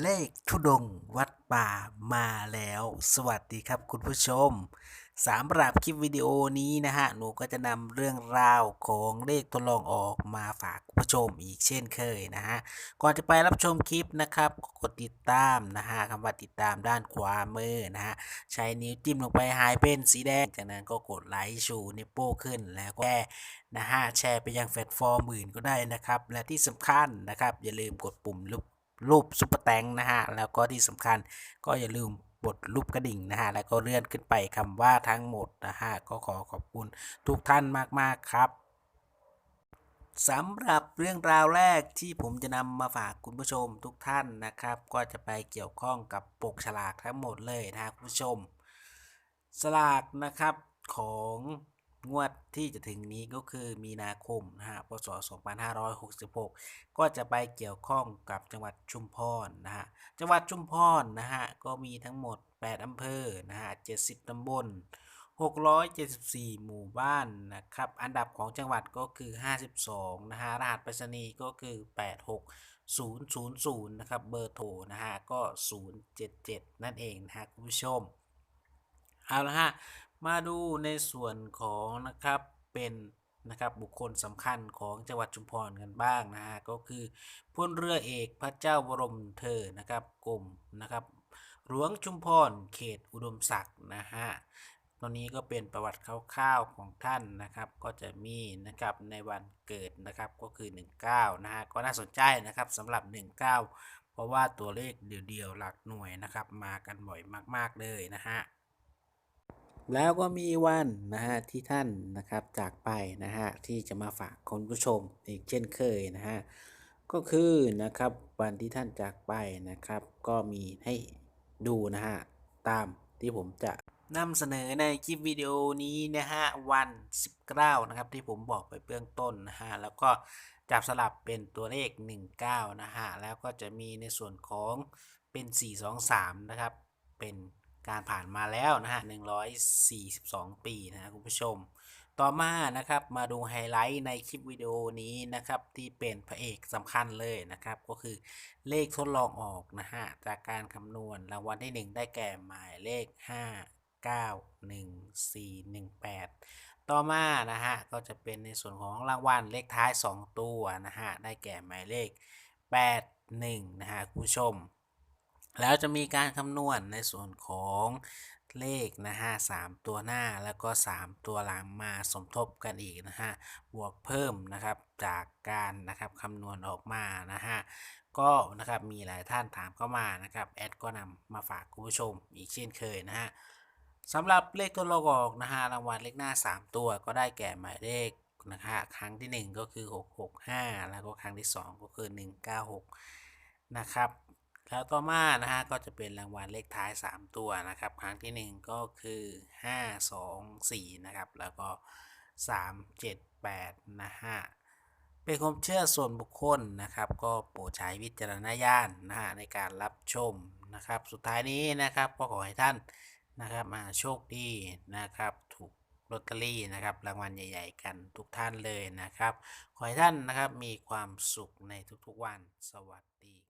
เลขทุดงวัดป่ามาแล้ว สวัสดีครับคุณผู้ชมสำหรับคลิปวิดีโอนี้นะฮะ หนูก็จะนำเรื่องราวของเลขทดลองออกมาฝากคุณผู้ชมอีกเช่นเคยนะฮะ ก่อนจะไปรับชมคลิปนะครับ กดติดตามนะฮะคำว่าติดตามด้านขวามือนะฮะ ใช้นิ้วจิ้มลงไปหายเป็นสีแดง จากนั้นก็กดไลค์ชูนิ้วโป้ขึ้นแล้วก็แชร์นะฮะแชร์ไปยังแพลตฟอร์มอื่นก็ได้นะครับ และที่สำคัญนะครับ อย่าลืมกดปุ่มรูป รูปซุปเปอร์แตงนะฮะ แล้วก็ที่สำคัญก็อย่าลืมกดรูปกระดิ่งนะฮะ แล้วก็เลื่อนขึ้นไปคำว่าทั้งหมดนะฮะ ก็ขอขอบคุณทุกท่านมากๆครับสำหรับเรื่องราวแรกที่ผมจะนำมาฝากคุณผู้ชมทุกท่านนะครับ ก็จะไปเกี่ยวข้องกับปกฉลากทั้งหมดเลยนะฮะคุณผู้ชม สลากนะครับของ งวดที่จะถึงนี้ก็คือมีนาคมนะฮะพศ 2566 ก็จะไปเกี่ยวข้องกับจังหวัดชุมพรนะฮะ จังหวัดชุมพรนะฮะ ก็มีทั้งหมด 8 อำเภอ นะฮะ 70 ตำบล 674 หมู่บ้านนะครับ อันดับของจังหวัดก็คือ 52 นะฮะ รหัสไปรษณีย์ก็คือ 86000 นะครับ เบอร์โทรนะฮะ ก็ 077 นั่นเองนะฮะคุณผู้ชมเอาละฮะ มาดูในส่วนของนะครับเป็นนะครับบุคคลสำคัญของจังหวัดชุมพรกันบ้างนะฮะก็คือพลเรือเอกพระเจ้าบรมเธอนะครับกรมนะครับหลวงชุมพรเขตอุดมศักดิ์นะฮะตอนนี้ก็เป็นประวัติคร่าวๆของท่านนะครับ ก็จะมีนะครับในวันเกิดนะครับก็คือ 19 นะฮะก็น่าสนใจนะครับสำหรับ 19 เพราะว่าตัวเลขเดี่ยวๆหลักหน่วยนะครับมากันบ่อยมากๆเลยนะฮะ แล้วก็มีวันนะฮะที่ท่านนะครับจากไปนะฮะที่จะมาฝากคุณผู้ชมอีกเช่นเคยนะฮะก็คือนะครับวันที่ท่านจากไปนะครับ ก็มีให้ดูนะฮะตามที่ผมจะนำเสนอในคลิปวิดีโอนี้นะฮะวัน 19 นะครับ ที่ผมบอกไปเบื้องต้นนะฮะแล้วก็จับสลับเป็นตัวเลข 19 นะฮะแล้วก็จะมีในส่วนของเป็น 423 นะครับ เป็น การผ่านมาแล้วนะฮะ 142 ปีนะคุณผู้ชม ต่อมานะครับมาดูไฮไลท์ในคลิปวิดีโอนี้นะครับ ที่เป็นพระเอกสำคัญเลยนะครับ ก็คือเลขทดลองออกนะฮะ จากการคำนวณรางวัลที่ 1 ได้แก่หมายเลข 5 9 1 4 1 8 ต่อมานะฮะ ก็จะเป็นในส่วนของรางวัลเลขท้าย 2 ตัวนะฮะ ได้แก่หมายเลข 8 1 นะฮะคุณผู้ชม แล้วจะมีการคำนวณในส่วนของเลขนะฮะสามตัวหน้าแล้วก็ 3 ตัวหลังมาสมทบกันอีกนะฮะบวกเพิ่มนะครับจากการนะครับคำนวณออกมานะฮะก็นะครับมีหลายท่านถามเข้ามานะครับแอดก็นำมาฝากคุณผู้ชมอีกเช่นเคยนะฮะสำหรับเลขตัวลอกออกนะฮะรางวัลเลขหน้า 3 ตัวก็ได้แก่หมายเลขนะฮะครั้งทีหนึ่1 ก็คือ 665 แล้วก็ครั้งที่ 2 ก็คือ 196 นะครับ แล้วต่อมานะฮะก็จะเป็นรางวัลเลขท้าย 3 ตัวนะครับครั้งที่ 1 ก็คือ 5 2 4 นะครับ แล้วก็ 3 7 8 นะฮะเป็นความเชื่อส่วนบุคคลนะครับ ก็โปรดใช้วิจารณญาณนะฮะในการรับชมนะครับ สุดท้ายนี้นะครับก็ขอให้ท่านนะครับมาโชคดีนะครับ ถูกลอตเตอรี่นะครับ รางวัลใหญ่ ๆ กันทุกท่านเลยนะครับ ขอให้ท่านนะครับมีความสุขในทุกๆวันสวัสดี